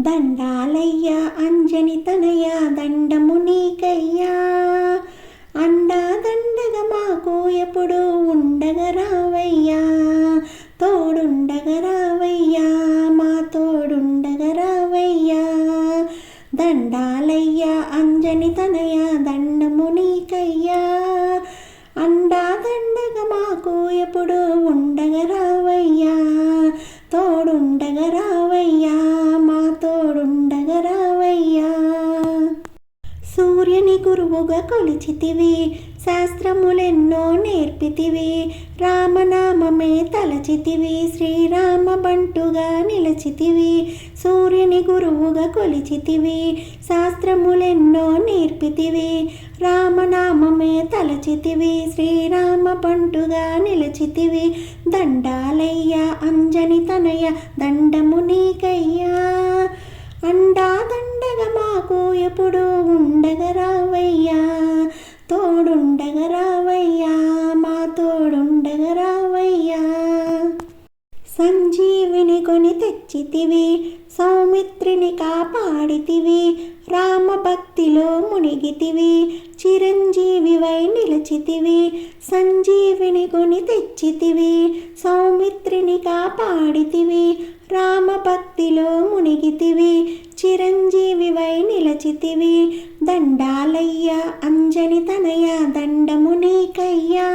దండాలయ్యా అంజని తనయ దండము నీకయ్యా. అండా దండగ మాకు ఎప్పుడు ఉండగ రావయ్యా. తోడుండగ రావయ్యా మా తోడుండగ రావయ్యా. దండాలయ్యా అంజని తనయ దండము నీకయ్యా. అండా దండగ మాకు ఎప్పుడు ఉండగ రా సూర్యుని గురువుగా కొలిచితివి. శాస్త్రములెన్నో నేర్పితివి. రామనామమే తలచితివి. శ్రీరామ బంటుగా నిలచితివి. సూర్యుని గురువుగా కొలిచితివి. శాస్త్రములెన్నో నేర్పితివి. రామనామమే తలచితివి. శ్రీరామ బంటుగా నిలచితివి. దండాలయ్య అంజని తనయ దండము నీకయ్యా. అండాదండగ మాకు ఎప్పుడు ఉండగ రావయ్యా. తోడుండగ రావయ్యా. మా తోడుండగ రావయ్యా. సంజీవిని కొని తెచ్చితివి సౌమిత్రిని కాపాడితివి రామభక్తిలో మునిగితివి చిరంజీవివై నిలిచితివి సంజీవిని కొని తెచ్చితివి సౌమిత్రిని కాపాడితివి రామభక్తిలో మునిగితివి చిరంజీవివై నిలచితివి. దండాలయ్య అంజని తనయ దండము నీకయ్యా.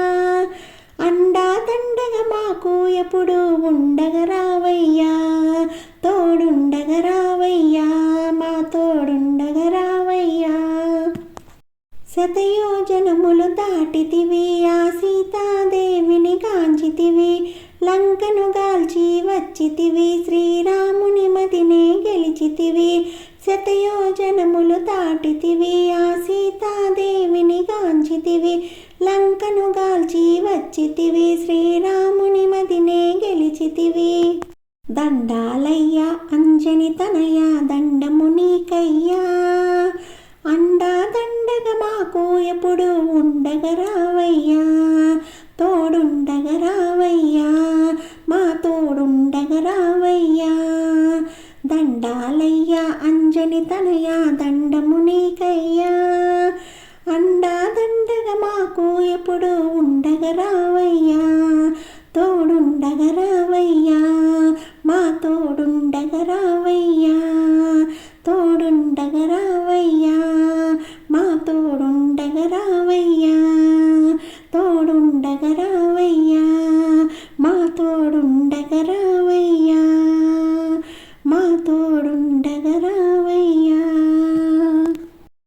అండా దండగ మాకు ఎప్పుడు ఉండగ రావయ్యా. తోడుండగ రావయ్యా మా తోడుండగ రావయ్యా. శతయోజనములు దాటితివి ఆ సీతాదేవిని కాంచితివి. లంకను గాల్చి వచ్చితివి శ్రీరాముని మదినే గెలిచితివి శతయోజనములు దాటితివి ఆ సీతాదేవిని గాంచితివి లంకను గాల్చి వచ్చితివి శ్రీరాముని మదినే గెలిచితివి. దండాలయ్య అంజని తనయ దండము నీకయ్యా. అండా దండగ మాకు ఎప్పుడు ఉండగ రావయ్యా దండాలయ్య అంజని తనయా దండము నీకయ్యా. అండా దండగ మాకు ఎప్పుడు ఉండగ రావయ్యా. తోడుండగ రావయ్యా. మా తోడుండగ రావయ్యా.